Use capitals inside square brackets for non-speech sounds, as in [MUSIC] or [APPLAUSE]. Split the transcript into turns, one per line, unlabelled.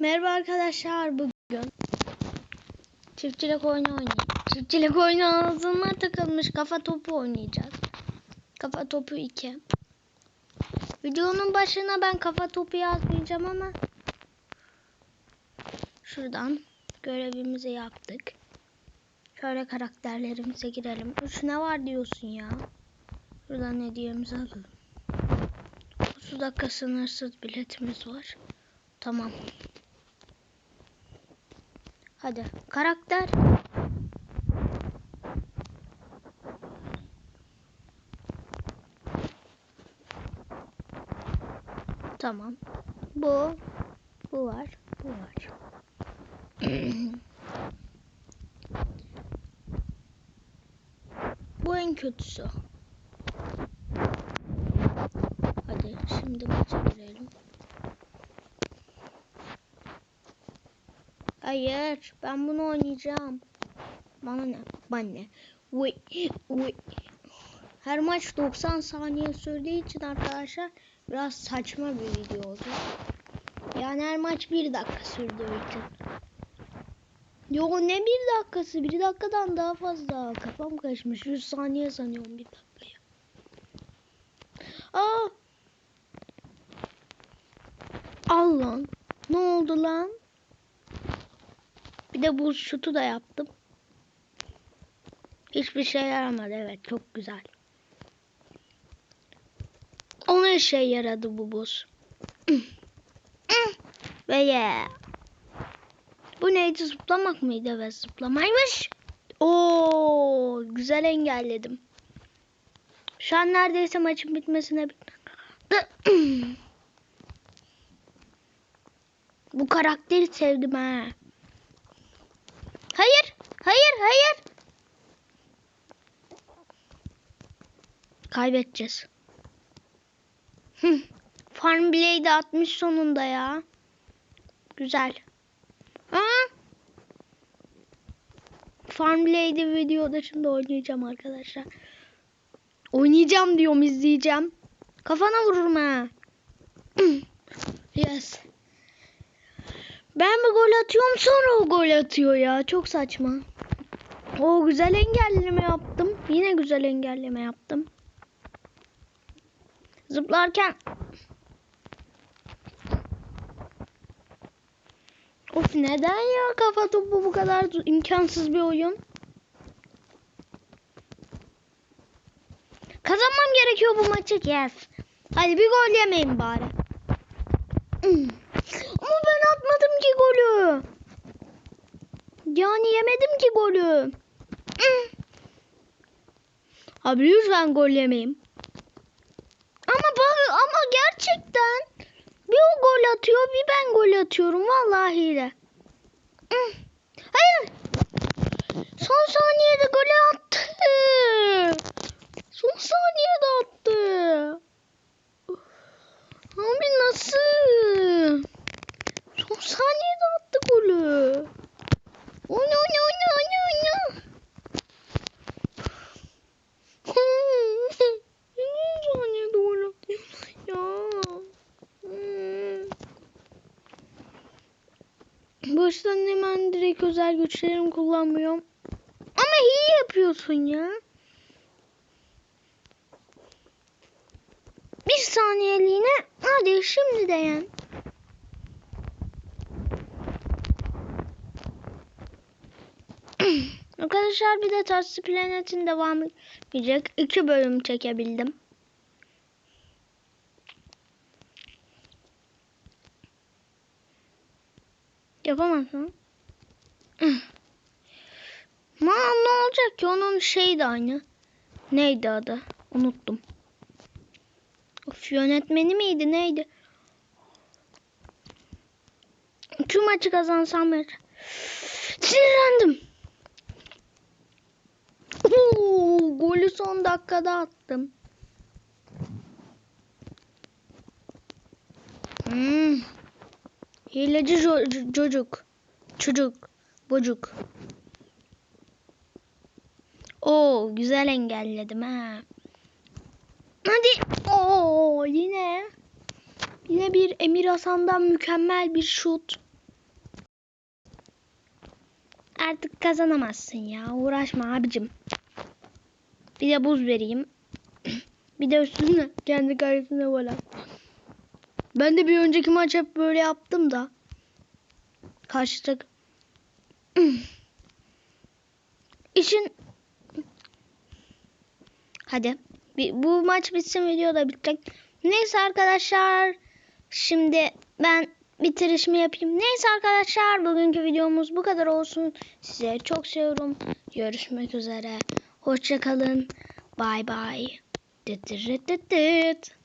Merhaba arkadaşlar bugün çiftçilik oyunu oynayacağız. Çiftçilik oyunu ağzıma takılmış kafa topu oynayacağız. Kafa topu 2. Videonun başına ben kafa topu yazmayacağım ama şuradan görevimizi yaptık. Şöyle karakterlerimize girelim. Üç ne var diyorsun ya? Şuradan hediyemizi alalım. 30 dakika sınırsız biletimiz var. Tamam. Hadi karakter. Tamam. Bu. Bu var. Bu var. [CLEARS THROAT] bu en kötüsü. Hadi şimdi maça girelim. Hayır, ben bunu oynayacağım. Bana ne? Bana ne? Uy, uy. Her maç 90 saniye sürdüğü için arkadaşlar biraz saçma bir video olacak. Yani her maç 1 dakika sürdüğü için. Yo ne bir dakikası? Bir dakikadan daha fazla. Kafam karışmış. 100 saniye sanıyorum bir dakikayı. Aa! Al lan. Ne oldu lan? Bir de bu şutu da yaptım. Hiçbir şey yaramadı. Evet çok güzel. Ona işe yaradı bu buz. [CLEARS THROAT] Ve yeah. Bu neydi zıplamak mıydı? Evet zıplamaymış. Oo güzel engelledim. Şu an neredeyse maçın bitmesine [CLEARS THROAT] Bu karakteri sevdim ha. Hayır. Kaybedeceğiz. Farm Blade atmış sonunda ya. Güzel. Ha? Farm Blade'i videoda şimdi oynayacağım arkadaşlar. Oynayacağım diyorum izleyeceğim. Kafana vururum ha. [CLEARS THROAT] yes. Ben bir gol atıyorum sonra o gol atıyor ya. Çok saçma. O güzel engelleme yaptım. Yine güzel engelleme yaptım. Zıplarken Of neden ya kafa topu bu kadar imkansız bir oyun? Kazanmam gerekiyor bu maçı. Yes. Hadi bir gol yemeyin bari. Ama ben atmadım ki golü. Yani yemedim ki golü. Abi lütfen gol yemeyeyim. Ama bak ama gerçekten bir o gol atıyor bir ben gol atıyorum vallahi de. Hayır. Son saniyede gol attı. Son saniyede attı. Abi nasıl? Son saniyede attı golü. Oyna oyna oyna oyna oyna. Son saniyede gol attı. Ya. Baştan hemen direkt özel güçlerimi kullanmıyorum. Ama iyi yapıyorsun ya. Bir saniyeliğine hadi şimdi de yen. [CLEARS THROAT] Arkadaşlar bir de Tatsy Planet'in devamı gelecek. İki bölüm çekebildim. Yapamazsın. [CLEARS THROAT] Ma ne olacak ki onun şey de aynı. Neydi adı? Unuttum. Of yönetmeni miydi neydi? Şu maçı kazansam ben. [SIGHS] Sinirlendim. Oo, golü son dakikada attım. Hmm. Hileci çocuk. Çocuk. Bocuk. Oo güzel engelledim ha. Hadi. Oo yine. Yine bir Emir Hasan'dan mükemmel bir şut. Artık kazanamazsın ya. Uğraşma abicim. Bir de buz vereyim. [CLEARS THROAT] bir de üstüne kendi karesine gol at. Ben de bir önceki maç hep böyle yaptım da. Karşı tak. [CLEARS THROAT] İşin Hadi. Bu maç bitsin video da bitecek. Neyse arkadaşlar. Şimdi ben bitirişimi yapayım. Neyse arkadaşlar bugünkü videomuz bu kadar olsun. Size çok seviyorum. Görüşmek üzere. Hoşçakalın. Bay bay. Dıt dıt dıt dıt.